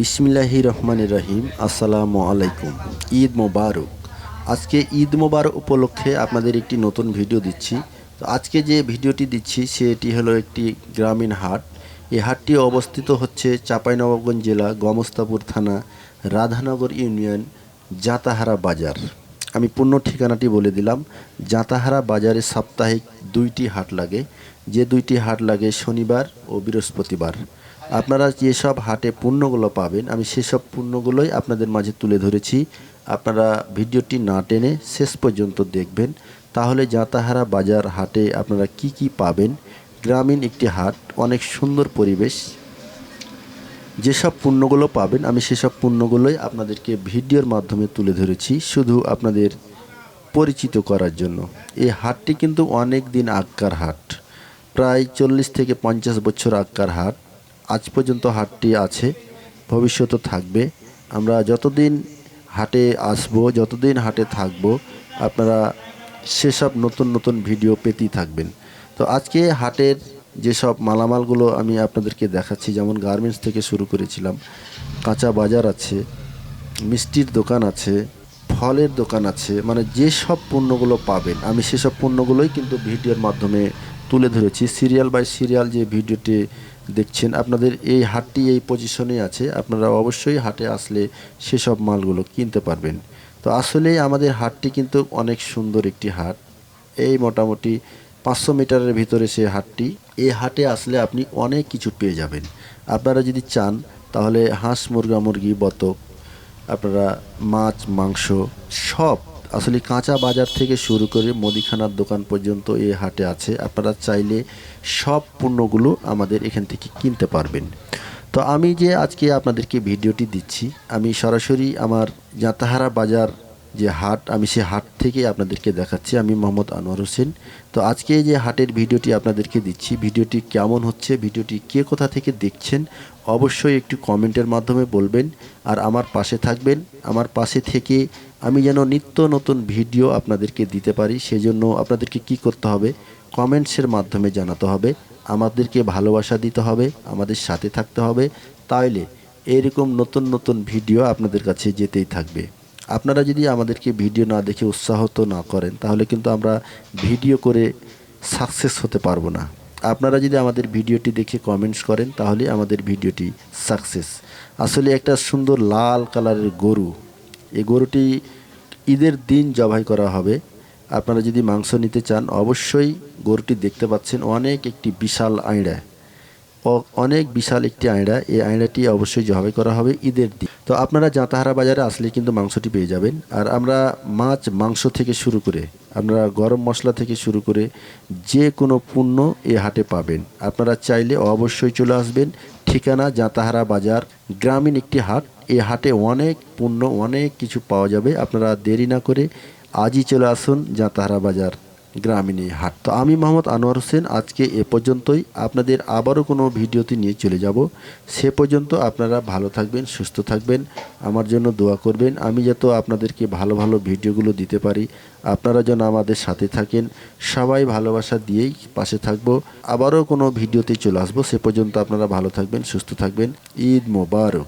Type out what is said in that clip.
বিসমিল্লাহি রহমান রহিম, আসসালামু আলাইকুম। ঈদ মোবারক। আজকে ঈদ মোবারক উপলক্ষে আপনাদের একটি নতুন ভিডিও দিচ্ছি। তো আজকে যে ভিডিওটি দিচ্ছি, সেটি হলো একটি গ্রামীণ হাট। এই হাটটি অবস্থিত হচ্ছে চাঁপাইনবাবগঞ্জ জেলা, গমস্তাপুর থানা, রাধানগর ইউনিয়ন, জাতাহারা বাজার। আমি পূর্ণ ঠিকানাটি বলে দিলাম। জাতাহারা বাজারে সাপ্তাহিক দুইটি হাট লাগে। যে দুইটি হাট লাগে শনিবার ও বৃহস্পতিবার। আপনারা যেসব হাটে পণ্যগুলো পাবেন, আমি সেসব পণ্যগুলোই আপনাদের মাঝে তুলে ধরেছি। আপনারা ভিডিওটি না টেনে শেষ পর্যন্ত দেখবেন। তাহলে জাতাহারা বাজার হাটে আপনারা কি কি পাবেন? গ্রামীণ একটি হাট, অনেক সুন্দর পরিবেশ। যেসব পণ্যগুলো পাবেন, আমি সেসব পণ্যগুলোই আপনাদেরকে ভিডিওর মাধ্যমে তুলে ধরেছি শুধু আপনাদের পরিচিত করার জন্য। এই হাটটি কিন্তু অনেক দিন আগকার হাট, প্রায় চল্লিশ থেকে পঞ্চাশ বছর আগকার হাট। আজ পর্যন্ত হাটটি আছে ভবিষ্যতে থাকবে। আমরা যতদিন হাটে আসব, যতদিন হাটে থাকব, আপনারা সেসব নতুন নতুন ভিডিও পেতেই থাকবেন। তো আজকে হাটের যেসব মালামালগুলো আমি আপনাদেরকে দেখাচ্ছি, যেমন গার্মেন্টস থেকে শুরু করেছিলাম, কাঁচা বাজার আছে, মিষ্টির দোকান আছে, ফলের দোকান আছে মানে যেসব পণ্যগুলো পাবেন, আমি সেসব পণ্যগুলোই কিন্তু ভিডিওর মাধ্যমে তুলে ধরেছি। সিরিয়াল বাই সিরিয়াল যে ভিডিওটি দেখছেন, আপনাদের এই হাটটি এই পজিশনে আছে। আপনারা অবশ্যই হাটে আসলে সেসব মালগুলো কিনতে পারবেন। তো আসলে আমাদের হাটটি কিন্তু অনেক সুন্দর একটি হাট। এই মোটামুটি পাঁচশো মিটারের ভিতরে সে হাটটি। এই হাটে আসলে আপনি অনেক কিছু পেয়ে যাবেন। আপনারা যদি চান, তাহলে হাঁস, মুরগা, মুরগি, বতক, আপনারা মাছ, মাংস সব আসলে কাঁচা বাজার থেকে শুরু করে মুদিখানার দোকান পর্যন্ত এই হাটে আছে। আপনারা চাইলে সব পণ্যগুলো আমাদের এখান থেকে কিনতে পারবেন। তো আমি যে আজকে আপনাদেরকে ভিডিওটি দিচ্ছি, আমি সরাসরি আমার জাতাহারা বাজার যে হাট, আমি সে হাট থেকে আপনাদেরকে দেখাচ্ছি। আমি মোহাম্মদ আনোয়ার হোসেন। তো আজকে যে হাটের ভিডিওটি আপনাদেরকে দিচ্ছি, ভিডিওটি কেমন হচ্ছে, ভিডিওটি কে কোথা থেকে দেখছেন, অবশ্যই একটু কমেন্টের মাধ্যমে বলবেন। আর আমার পাশে থাকবেন, আমার পাশে থেকে আমি যেন নিত্য নতুন ভিডিও আপনাদেরকে দিতে পারি, সেজন্য আপনাদেরকে কি করতে হবে? কমেন্টসের মাধ্যমে জানাতে হবে, আমাদেরকে ভালোবাসা দিতে হবে, আমাদের সাথে থাকতে হবে। তাইলে এরকম নতুন নতুন ভিডিও আপনাদের কাছে যেতেই থাকবে। আপনারা যদি আমাদেরকে ভিডিও না দেখে উৎসাহত না করেন, তাহলে কিন্তু আমরা ভিডিও করে সাকসেস হতে পারব না। আপনারা যদি আমাদের ভিডিওটি দেখে কমেন্টস করেন, তাহলে আমাদের ভিডিওটি সাকসেস। আসলে একটা সুন্দর লাল কালারের গরু এই গরুটি ঈদের দিন জবাই করা হবে। আপনারা যদি মাংস নিতে চান, অবশ্যই গরুটি দেখতে পাচ্ছেন অনেক একটি বিশাল আইড়া। অনেক বিশাল একটি আয়ড়া এই আয়ড়াটি অবশ্যই জবাই করা হবে ঈদের দিন। তো আপনারা জাতাহারা বাজারে আসলে কিন্তু মাংসটি পেয়ে যাবেন। আর আমরা মাছ, মাংস থেকে শুরু করে, আমরা গরম মশলা থেকে শুরু করে যে কোনো পণ্য এ হাটে পাবেন। আপনারা চাইলে অবশ্যই চলে আসবেন। ঠিকানা জাতাহারা বাজার, গ্রামীণ একটি হাট। এই হাটে অনেক পণ্য, অনেক কিছু পাওয়া যাবে। আপনারা দেরি না করে আজই চলে আসুন জাতাহারা বাজার। গ্রামীণ হাট। তো আমি মোহাম্মদ আনোয়ার হোসেন, আজকে এ পর্যন্তই। আপনাদের আবারও কোনো ভিডিওতে নিয়ে চলে যাব। সে পর্যন্ত আপনারা ভালো থাকবেন, সুস্থ থাকবেন। আমার জন্য দোয়া করবেন। আমি যত আপনাদেরকে ভালো ভালো ভিডিওগুলো দিতে পারি, আপনারা যেন আমাদের সাথে থাকেন। সবাই ভালোবাসা দিয়েই পাশে থাকব। আবারও কোনো ভিডিওতে চলে আসব। সে পর্যন্ত আপনারা ভালো থাকবেন, সুস্থ থাকবেন। ঈদ মোবারক।